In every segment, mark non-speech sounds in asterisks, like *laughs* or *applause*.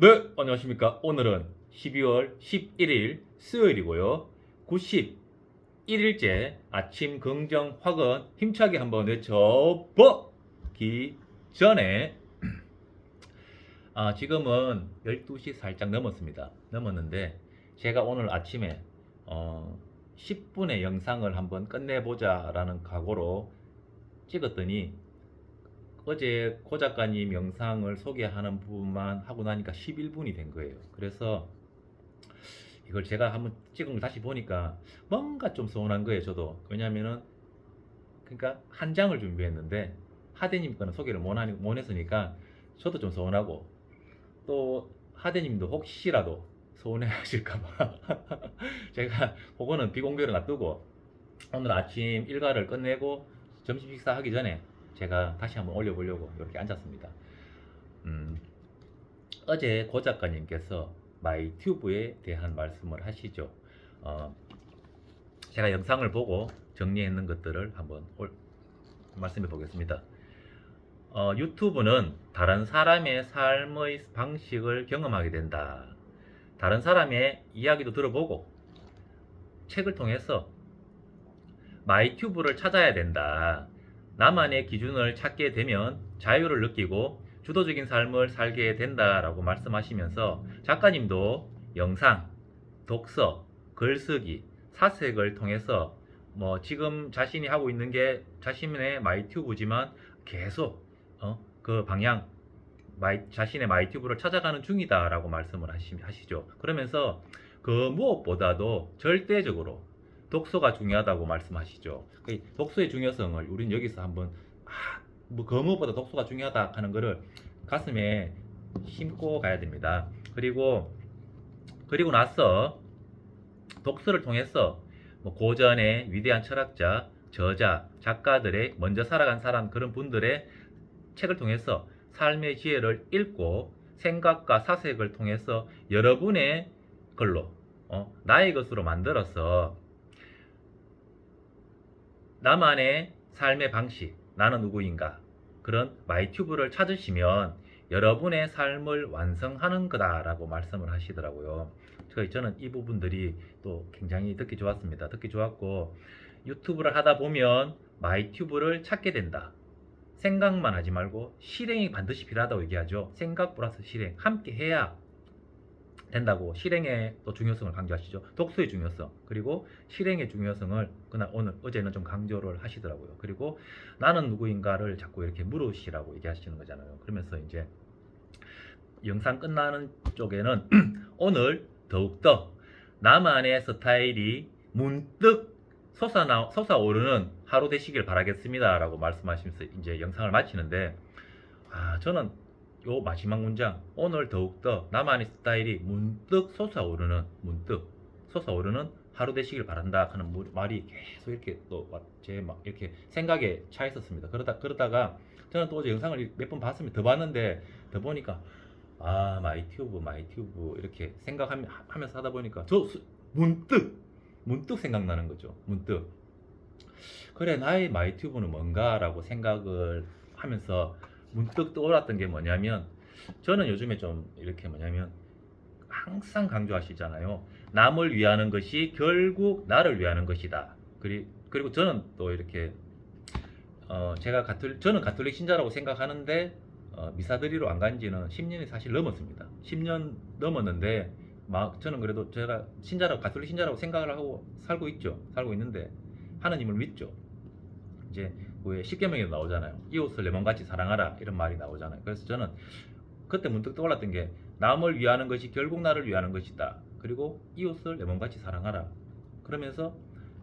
네, 안녕하십니까. 오늘은 12월 11일 수요일이고요. 91일째 아침 긍정 확언 힘차게 한번 외쳐보기 전에 *clears throat* 아, 지금은 12시 살짝 넘었습니다. 넘었는데 제가 오늘 아침에 어, 10분의 영상을 한번 끝내보자 라는 각오로 찍었더니 어제 고 작가님 영상을 소개하는 부분만 하고 나니까 11분이 된 거예요. 그래서 이걸 제가 한번 찍은 걸 다시 보니까 뭔가 좀 서운한 거예요. 저도 왜냐면은 그러니까 한 장을 준비했는데 하대님 거는 소개를 못, 못 했으니까 저도 좀 서운하고 또 하대님도 혹시라도 서운해 하실까봐 *laughs* 제가 그거는 비공개로 놔두고 오늘 아침 일과를 끝내고 점심 식사하기 전에 제가 다시 한번 올려보려고 이렇게 앉았습니다. 음, 어제 고 작가님께서 마이튜브에 대한 말씀을 하시죠. 어, 제가 영상을 보고 정리했는 것들을 한번 올- 말씀해 보겠습니다. 어, 유튜브는 다른 사람의 삶의 방식을 경험하게 된다. 다른 사람의 이야기도 들어보고 책을 통해서 마이튜브를 찾아야 된다. 나만의 기준을 찾게 되면 자유를 느끼고 주도적인 삶을 살게 된다라고 말씀하시면서 작가님도 영상, 독서, 글쓰기, 사색을 통해서 뭐 지금 자신이 하고 있는 게 자신의 마이튜브지만 계속 어, 그 방향 마이, 자신의 마이튜브를 찾아가는 중이다라고 말씀을 하시, 하시죠. 그러면서 그 무엇보다도 절대적으로 독서가 중요하다고 말씀하시죠. 그 독서의 중요성을 우리는 여기서 한번 아, 뭐그 무엇보다 독서가 중요하다 하는 거를 가슴에 심고 가야 됩니다. 그리고 그리고 나서 독서를 통해서 뭐 고전의 위대한 철학자, 저자, 작가들의 먼저 살아간 사람 그런 분들의 책을 통해서 삶의 지혜를 읽고 생각과 사색을 통해서 여러분의 걸로 어, 나의 것으로 만들어서 나만의 삶의 방식, 나는 누구인가 그런 마이튜브를 찾으시면 여러분의 삶을 완성하는 거다라고 말씀을 하시더라고요. 저- 저는 이 부분들이 또 굉장히 듣기 좋았습니다. 듣기 좋았고 유튜브를 하다 보면 마이튜브를 찾게 된다. 생각만 하지 말고 실행이 반드시 필요하다고 얘기하죠. 생각 플러스 실행 함께 해야 된다고 실행의 또 중요성을 강조하시죠. 독서의 중요성 그리고 실행의 중요성을 그날 오늘 어제는 좀 강조를 하시더라고요. 그리고 나는 누구인가를 자꾸 이렇게 물으시라고 얘기하시는 거잖아요. 그러면서 이제 영상 끝나는 쪽에는 *clears throat* 오늘 더욱더 나만의 스타일이 문득 솟아나, 솟아오르는 하루 되시길 바라겠습니다라고 말씀하시면서 이제 영상을 마치는데 아 저는 요 마지막 문장 오늘 더욱더 나만의 스타일이 문득 솟아오르는 문득 솟아오르는 하루 되시길 바란다 하는 무- 말이 계속 이렇게 또제막 이렇게 생각에 차 있었습니다. 그러다 그러다가 저는 또 어제 영상을 몇 번 봤으면 더 봤는데 더 보니까 아 마이튜브 마이튜브 이렇게 생각하면서 하다 보니까 저 수- 문득 문득 생각나는 거죠. 문득 그래 나의 마이튜브는 뭔가라고 생각을 하면서 문득 떠올랐던 게 뭐냐면 저는 요즘에 좀 이렇게 뭐냐면 항상 강조하시잖아요. 남을 위하는 것이 결국 나를 위하는 것이다. 그리, 그리고 저는 또 이렇게 어, 제가 가톨 저는 가톨릭 신자라고 생각하는데 어, 미사드리로 안 간 지는 10년이 사실 넘었습니다. 10년 넘었는데 막 저는 그래도 제가 신자라고 가톨릭 신자라고 생각을 하고 살고 있죠. 살고 있는데 하나님을 믿죠. 이제 왜 십계명에도 나오잖아요. 이웃을 내 몸같이 사랑하라 이런 말이 나오잖아요. 그래서 저는 그때 문득 떠올랐던 게 남을 위하는 것이 결국 나를 위하는 것이다. 그리고 이웃을 내 몸같이 사랑하라. 그러면서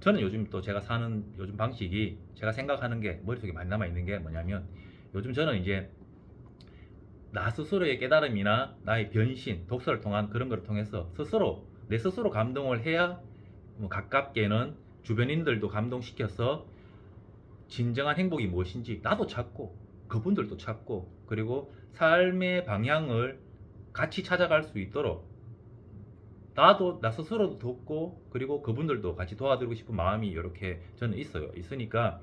저는 요즘 또 제가 사는 요즘 방식이 제가 생각하는 게 머릿속에 많이 남아 있는 게 뭐냐면 요즘 저는 이제 나 스스로의 깨달음이나 나의 변신, 독서를 통한 그런 걸 통해서 스스로 내 스스로 감동을 해야 뭐 가깝게는 주변인들도 감동시켜서 진정한 행복이 무엇인지 나도 찾고 그분들도 찾고 그리고 삶의 방향을 같이 찾아갈 수 있도록 나도 나 스스로도 돕고 그리고 그분들도 같이 도와드리고 싶은 마음이 이렇게 저는 있어요. 있으니까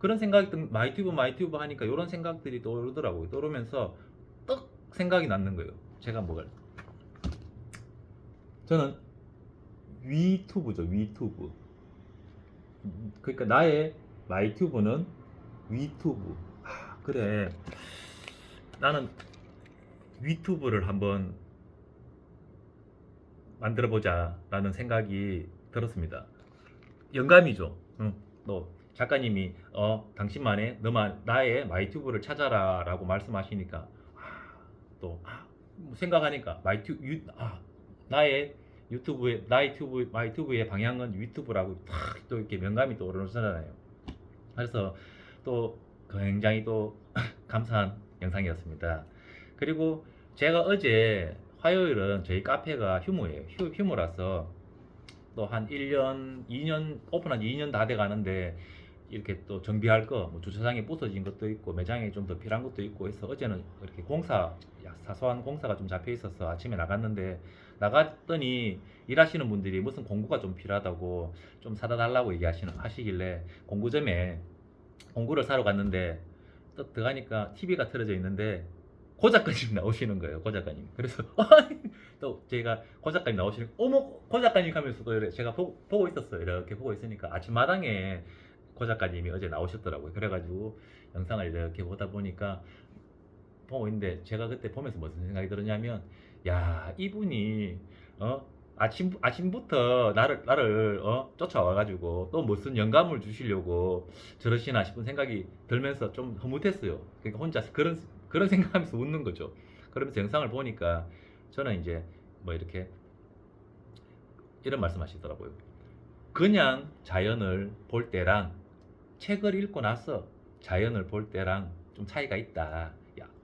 그런 생각이 든 마이튜브 마이튜브 하니까 이런 생각들이 떠오르더라고요. 떠오르면서 떡 생각이 났는 거예요. 제가 뭘 저는 위투브죠 위투브 그러니까 나의 마이튜브는 위투브 아, 그래 나는 위투브를 한번 만들어 보자 라는 생각이 들었습니다 영감이죠 응. 또 작가님이 어 당신만의 너만 나의 마이튜브를 찾아라 라고 말씀하시니까 아, 또 아, 뭐 생각하니까 마이튜 유, 아, 나의 유튜브의 나의 튜브 마이튜브의 방향은 유튜브라고 탁또 이렇게 명감이 또 오르잖아요. 그래서 또 굉장히 또 *laughs* 감사한 영상이었습니다. 그리고 제가 어제 화요일은 저희 카페가 휴무예요. 휴, 휴무라서 또 한 1년, 2년 오픈한 지 2년 다 돼 가는데 이렇게 또 정비할 거, 뭐 주차장에 부서진 것도 있고 매장에 좀더 필요한 것도 있고 해서 어제는 이렇게 공사 야, 사소한 공사가 좀 잡혀 있어서 아침에 나갔는데 나갔더니 일하시는 분들이 무슨 공구가 좀 필요하다고 좀 사다 달라고 얘기하시는 하시길래 공구점에 공구를 사러 갔는데 또 들어가니까 TV가 틀어져 있는데 고 작가님 *laughs* 나오시는 거예요. 고 작가님. 그래서 *laughs* 또 제가 고 작가님 나오시는 어머 고 작가님 하면서 또 이래 제가 보, 보고 있었어요. 이렇게 보고 있으니까 아침마당에 고 작가님이 어제 나오셨더라고요. 그래가지고 영상을 이렇게 보다 보니까 보고 있는데 제가 그때 보면서 무슨 생각이 들었냐면 야 이분이 어 아침 아침부터 나를 나를 어 쫓아와가지고 또 무슨 영감을 주시려고 저러시나 싶은 생각이 들면서 좀 흐뭇했어요. 그러니까 혼자 그런 그런 *laughs* 생각하면서 웃는 거죠. 그러면서 영상을 보니까 저는 이제 뭐 이렇게 이런 말씀하시더라고요. 그냥 자연을 볼 때랑 책을 읽고 나서 자연을 볼 때랑 좀 차이가 있다.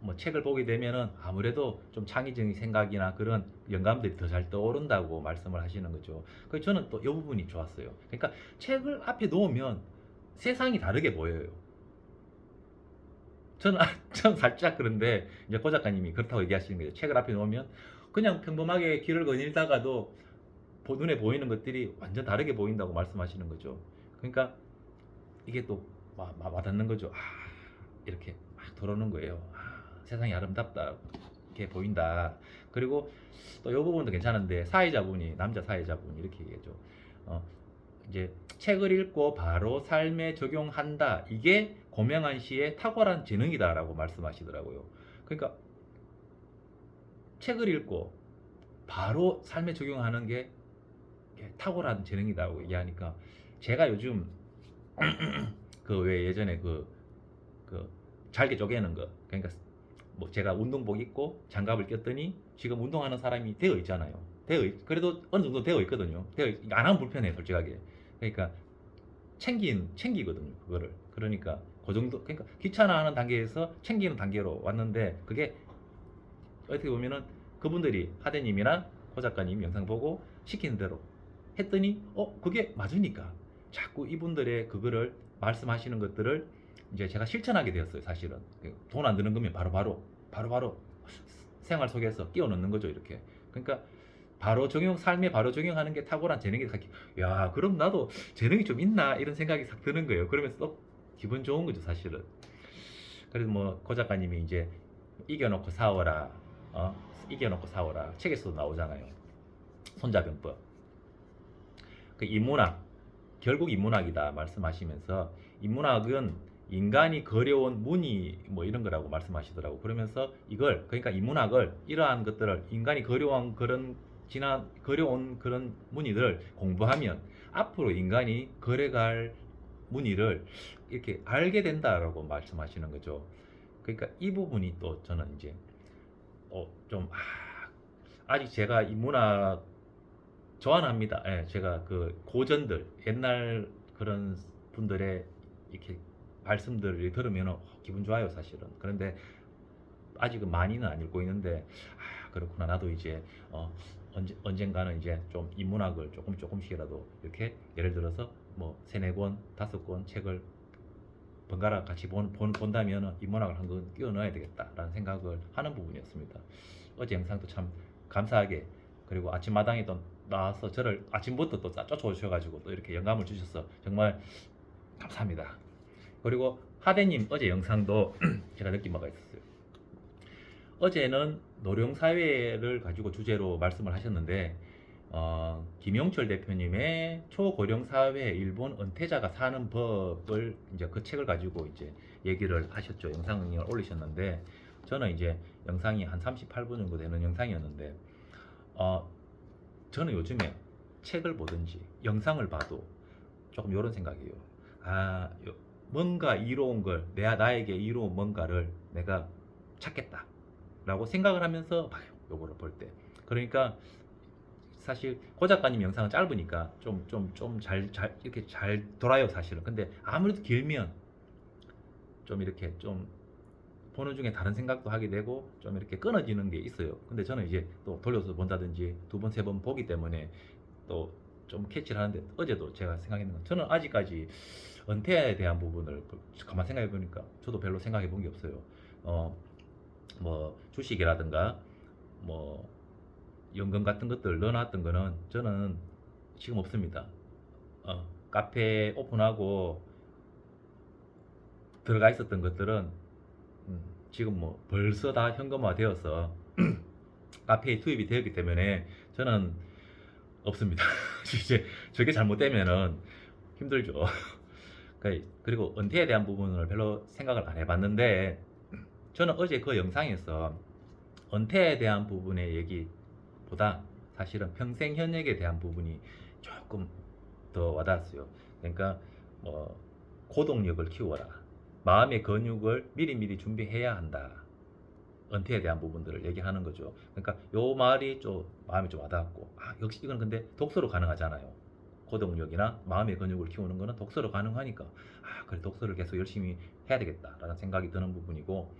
야, 뭐 책을 보게 되면은 아무래도 좀 창의적인 생각이나 그런 영감들이 더 잘 떠오른다고 말씀을 하시는 거죠. 그래서 저는 또 이 부분이 좋았어요. 그러니까 책을 앞에 놓으면 세상이 다르게 보여요. 저는, 아, *laughs* 저는 살짝 그런데 이제 고 작가님이 그렇다고 얘기하시는 거예요. 책을 앞에 놓으면 그냥 평범하게 길을 거닐다가도 보- 눈에 보이는 것들이 완전 다르게 보인다고 말씀하시는 거죠. 그러니까 이게 또 와, 와- 와닿는 거죠. 아, 이렇게 막 들어오는 거예요. 아, 세상이 아름답다. 이렇게 보인다. 그리고 또 이 부분도 괜찮은데 사회자분이 남자 사회자분이 이렇게 얘기해줘. 어, 이제 책을 읽고 바로 삶에 적용한다. 이게 고명한 씨의 탁월한 재능이다라고 말씀하시더라고요. 그러니까 책을 읽고 바로 삶에 적용하는 게 탁월한 재능이다고 얘기하니까 제가 요즘 *clears throat* 그 왜 예전에 그, 그 잘게 쪼개는 거 그러니까 뭐 제가 운동복 입고 장갑을 꼈더니 지금 운동하는 사람이 되어 있잖아요. 되어 있, 그래도 어느 정도 되어 있거든요. 되어 있- 안 하면 불편해 솔직하게. 그러니까 챙긴 챙기거든요 그거를. 그러니까 그 정도 그러니까 귀찮아하는 단계에서 챙기는 단계로 왔는데 그게 어떻게 보면은 그분들이 하대님이나 고 작가님 영상 보고 시키는 대로 했더니 어 그게 맞으니까 자꾸 이분들의 그거를 말씀하시는 것들을 이제 제가 실천하게 되었어요 사실은. 돈 안 드는 거면 바로 바로 바로 바로 생활 속에서 끼워 넣는 거죠 이렇게. 그러니까 바로 적용 삶에 바로 적용하는 게 탁월한 재능이 다 야 그럼 나도 재능이 좀 있나? 이런 생각이 싹 드는 거예요. 그러면서 또 기분 좋은 거죠 사실은. 그래서 뭐 고 작가님이 이제 이겨놓고 사오라 어? 이겨놓고 사오라 책에서도 나오잖아요. 손자병법. 그 인문학 결국 인문학이다 말씀하시면서 인문학은 인간이 거려온 문이 뭐 이런 거라고 말씀하시더라고 그러면서 이걸 그러니까 인문학을 이러한 것들을 인간이 거려온 그런 지난 거려온 그런 문의를 공부하면 앞으로 인간이 걸어갈 문의를 이렇게 알게 된다라고 말씀하시는 거죠. 그러니까 이 부분이 또 저는 이제 어, 좀 아, 아직 제가 인문학 좋아는 합니다. 예, 제가 그 고전들 옛날 그런 분들의 이렇게 말씀들을 들으면 어, 기분 좋아요 사실은. 그런데 아직은 많이는 안 읽고 있는데 아 그렇구나 나도 이제 어, 언제, 언젠가는 이제 좀 인문학을 조금 조금씩이라도 이렇게 예를 들어서 뭐 세네 권 다섯 권 책을 번갈아 같이 본, 본, 본다면 인문학을 한권 끼워 넣어야 되겠다라는 생각을 하는 부분이었습니다. 어제 영상도 참 감사하게 그리고 아침마당에 또 나와서 저를 아침부터 또 쫓아오셔가지고 또 이렇게 영감을 주셔서 정말 감사합니다. 그리고 하대님 어제 영상도 *clears throat* 제가 느낀 바가 있었어요. 어제는 노령 사회를 가지고 주제로 말씀을 하셨는데 어, 김용철 대표님의 초고령 사회 일본 은퇴자가 사는 법을 이제 그 책을 가지고 이제 얘기를 하셨죠. 영상을 올리셨는데 저는 이제 영상이 한 38분 정도 되는 영상이었는데 어, 저는 요즘에 책을 보든지 영상을 봐도 조금 이런 생각이에요. 아, 요- 뭔가 이로운 걸, 내가 나에게 이로운 뭔가를 내가 찾겠다. 라고 생각을 하면서 봐요. 요거를 볼 때. 그러니까 사실 고 작가님 영상은 짧으니까 좀 좀 좀 잘 잘 이렇게 잘 돌아요 사실은. 근데 아무래도 길면 좀 이렇게 좀 보는 중에 다른 생각도 하게 되고 좀 이렇게 끊어지는 게 있어요. 근데 저는 이제 또 돌려서 본다든지 두 번 세 번 보기 때문에 또 좀 캐치를 하는데 어제도 제가 생각했는 건 저는 아직까지 은퇴에 대한 부분을 가만 생각해 보니까 저도 별로 생각해 본 게 없어요. 어 뭐 주식이라든가 뭐 연금 같은 것들 넣어놨던 거는 저는 지금 없습니다. 어, 카페 오픈하고 들어가 있었던 것들은 음, 지금 뭐 벌써 다 현금화 되어서 *clears throat* 카페에 투입이 되었기 때문에 저는 없습니다. *laughs* 이제 저게 잘못되면은 힘들죠. *laughs* 그러니까 그리고 은퇴에 대한 부분을 별로 생각을 안 해봤는데 저는 어제 그 영상에서 은퇴에 대한 부분의 얘기보다 사실은 평생 현역에 대한 부분이 조금 더 와닿았어요. 그러니까 뭐 고동력을 키워라. 마음의 근육을 미리미리 준비해야 한다. 은퇴에 대한 부분들을 얘기하는 거죠. 그러니까 요 말이 좀 마음이 좀 와닿았고, 아 역시 이건 근데 독서로 가능하잖아요. 고동력이나 마음의 근육을 키우는 거는 독서로 가능하니까, 아 그래 독서를 계속 열심히 해야 되겠다라는 생각이 드는 부분이고,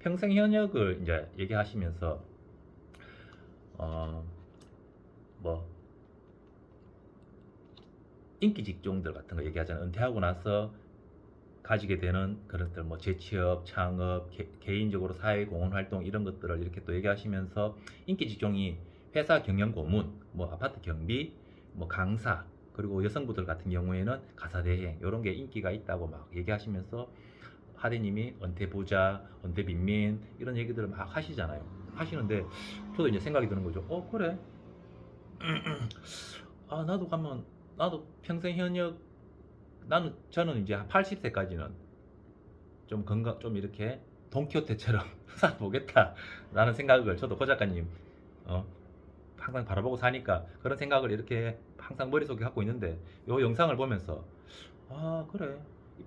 평생 현역을 이제 얘기하시면서 어뭐 인기 직종들 같은 거 얘기하잖아요. 은퇴하고 나서 가지게 되는 그것들 뭐 재취업, 창업, 개, 인적으로 사회 공헌 활동 이런 것들을 이렇게 또 얘기하시면서 인기 직종이 회사 경영 고문, 뭐 아파트 경비, 뭐 강사 그리고 여성분들 같은 경우에는 가사 대행 이런 게 인기가 있다고 막 얘기하시면서 하대님이 은퇴 부자, 은퇴 빈민 이런 얘기들을 막 하시잖아요. 하시는데 저도 이제 생각이 드는 거죠. 어 그래? *clears throat* 아 나도 가면 나도 평생 현역 나는 저는 이제 한 80세까지는 좀 건강 좀 이렇게 돈키호테처럼 살아보겠다라는 *laughs* 생각을 저도 고 작가님 어 항상 바라보고 사니까 그런 생각을 이렇게 항상 머릿속에 갖고 있는데 요 영상을 보면서 아 그래.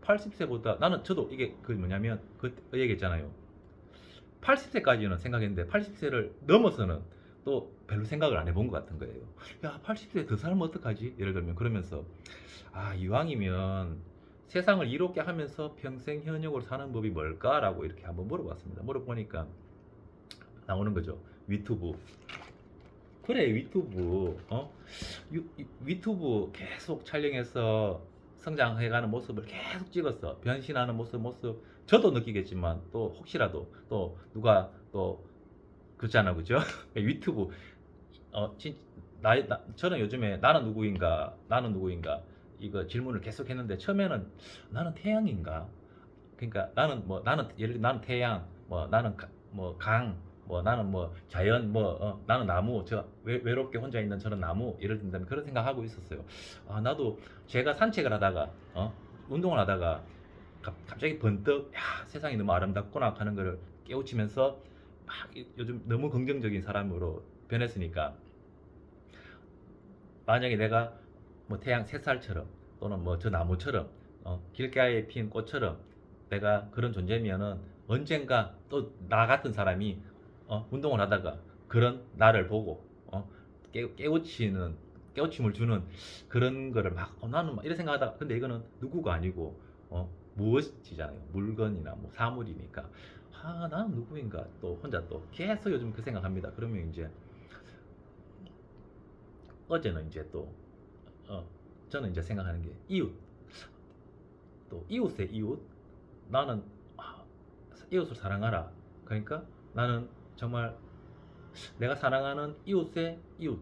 80세보다 나는 저도 이게 그 뭐냐면 그 얘기했잖아요. 80세까지는 생각했는데 80세를 넘어서는 또 별로 생각을 안 해본 것 같은 거예요. 야 80세 더 살면 어떡하지? 예를 들면 그러면서 아 이왕이면 세상을 이롭게 하면서 평생 현역으로 사는 법이 뭘까라고 이렇게 한번 물어봤습니다. 물어보니까 나오는 거죠. 위투브 그래 위투브 어? 위투브 계속 촬영해서 성장해가는 모습을 계속 찍었어. 변신하는 모습 모습. 저도 느끼겠지만 또 혹시라도 또 누가 또 그렇잖아 그죠? 유튜브. 어 진, 나, 나 저는 요즘에 나는 누구인가 나는 누구인가 이거 질문을 계속 했는데 처음에는 나는 태양인가? 그러니까 나는 뭐 나는 예를 들어 나는 태양 뭐 나는 뭐강 뭐 나는 뭐 자연 뭐 어, 나는 나무. 저 외, 외롭게 혼자 있는 저는 나무. 예를 든다면 그런 생각하고 있었어요. 아 나도 제가 산책을 하다가 어 운동을 하다가 갑- 갑자기 번뜩 야 세상이 너무 아름답구나 하는 거를 깨우치면서 막 이- 요즘 너무 긍정적인 사람으로 변했으니까 만약에 내가 뭐 태양 새살처럼 또는 뭐 저 나무처럼 어, 길가에 핀 꽃처럼 내가 그런 존재면은 언젠가 또 나 같은 사람이 어, 운동을 하다가 그런 나를 보고 어, 깨, 깨우치는 깨우침을 주는 그런 거를 막 어, 나는 막 이런 생각하다가 근데 이거는 누구가 아니고 어, 무엇이잖아요. 물건이나 뭐 사물이니까 아 나는 누구인가? 또 혼자 또 계속 요즘 그 생각합니다. 그러면 이제 어제는 이제 또 어, 저는 이제 생각하는 게 이웃. 또 이웃의 이웃. 나는 아, 이웃을 사랑하라. 그러니까 나는 정말 내가 사랑하는 이웃의 이웃.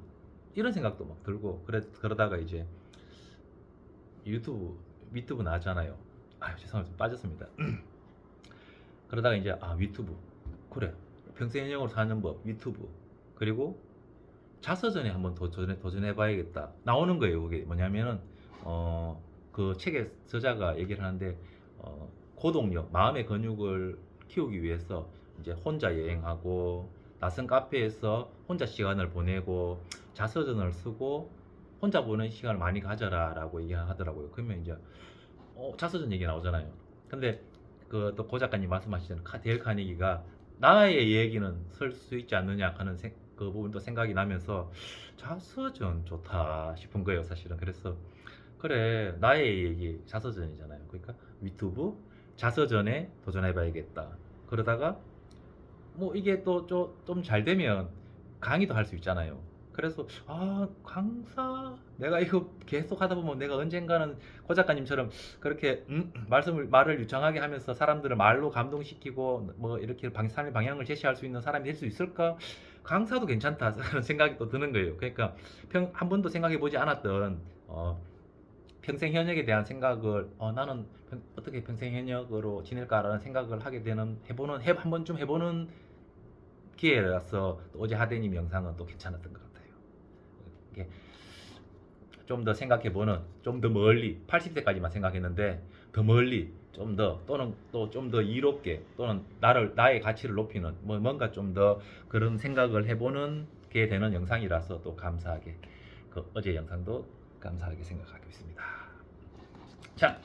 이런 생각도 막 들고 그래 그러다가 이제 유튜브 유튜브 나왔잖아요. 아 죄송합니다. 빠졌습니다 *clears throat* 그러다가 이제 아 유튜브 그래 평생 현역으로 사는 법 유튜브 그리고 자서전에 한번 도전해 도전해 봐야겠다. 나오는 거예요. 그게 뭐냐면은 어 그 책의 저자가 얘기를 하는데 어 고동력, 마음의 근육을 키우기 위해서 이제 혼자 여행하고 낯선 카페에서 혼자 시간을 보내고 자서전을 쓰고 혼자 보는 시간을 많이 가져라 라고 얘기하더라고요. 그러면 이제 어, 자서전 얘기 나오잖아요. 근데 그또고 작가님 말씀하시는 카- 데일 카니기가 나의 얘기는 쓸 수 있지 않느냐 하는 생- 그 부분도 생각이 나면서 자서전 좋다 싶은 거예요, 사실은. 그래서 그래 나의 얘기 자서전이잖아요. 그러니까 유튜브 자서전에 도전해봐야겠다. 그러다가 뭐 이게 또 좀 잘 되면 강의도 할 수 있잖아요. 그래서 아 강사 내가 이거 계속 하다 보면 내가 언젠가는 고 작가님처럼 그렇게 음, 말씀을 말을 유창하게 하면서 사람들을 말로 감동시키고 뭐 이렇게 방, 삶의 방향을 제시할 수 있는 사람이 될 수 있을까? 강사도 괜찮다 *laughs* 그런 생각이 또 드는 거예요. 그러니까 평, 한 번도 생각해 보지 않았던 어, 평생 현역에 대한 생각을 어, 나는 평- 어떻게 평생 현역으로 지낼까라는 생각을 하게 되는 해보는 해, 한 번쯤 해보는 기회라서 또 어제 하대님 영상은 또 괜찮았던 것 같아요. 이게 좀더 생각해보는 좀 더 멀리 80세까지만 생각했는데 더 멀리 좀 더 또는 또 좀 더 이롭게 또는 나를 나의 가치를 높이는 뭐 뭔가 좀 더 그런 생각을 해보는 게 되는 영상이라서 또 감사하게 그 어제 영상도 감사하게 생각하고 있습니다. 자,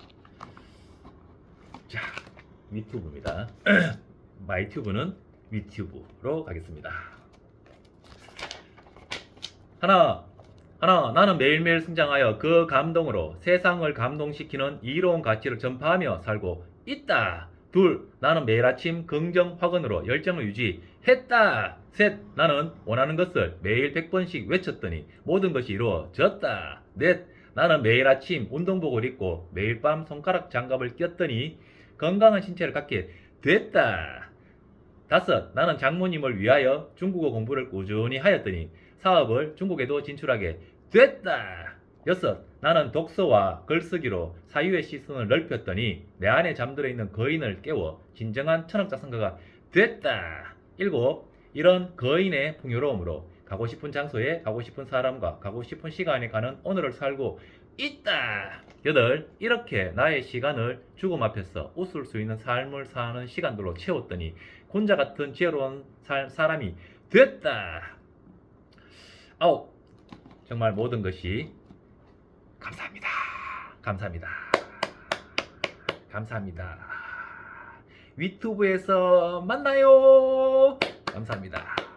자 유튜브입니다. *clears throat* 마이튜브는 위튜브로 가겠습니다. 하나, 하나, 나는 매일매일 성장하여 그 감동으로 세상을 감동시키는 이로운 가치를 전파하며 살고 있다. 둘, 나는 매일 아침 긍정 확언으로 열정을 유지했다. 셋, 나는 원하는 것을 매일 100번씩 외쳤더니 모든 것이 이루어졌다. 넷, 나는 매일 아침 운동복을 입고 매일 밤 손가락 장갑을 꼈더니 건강한 신체를 갖게 됐다. 다섯, 나는 장모님을 위하여 중국어 공부를 꾸준히 하였더니 사업을 중국에도 진출하게 됐다. 여섯, 나는 독서와 글쓰기로 사유의 시선을 넓혔더니 내 안에 잠들어 있는 거인을 깨워 진정한 천억자산가가 됐다. 일곱, 이런 거인의 풍요로움으로 가고 싶은 장소에 가고 싶은 사람과 가고 싶은 시간에 가는 오늘을 살고 있다. 여덟, 이렇게 나의 시간을 죽음 앞에서 웃을 수 있는 삶을 사는 시간들로 채웠더니 혼자 같은 지혜로운 사, 사람이 됐다. 아홉, 정말 모든 것이 감사합니다. 감사합니다. 감사합니다. 유튜브에서 만나요. 감사합니다.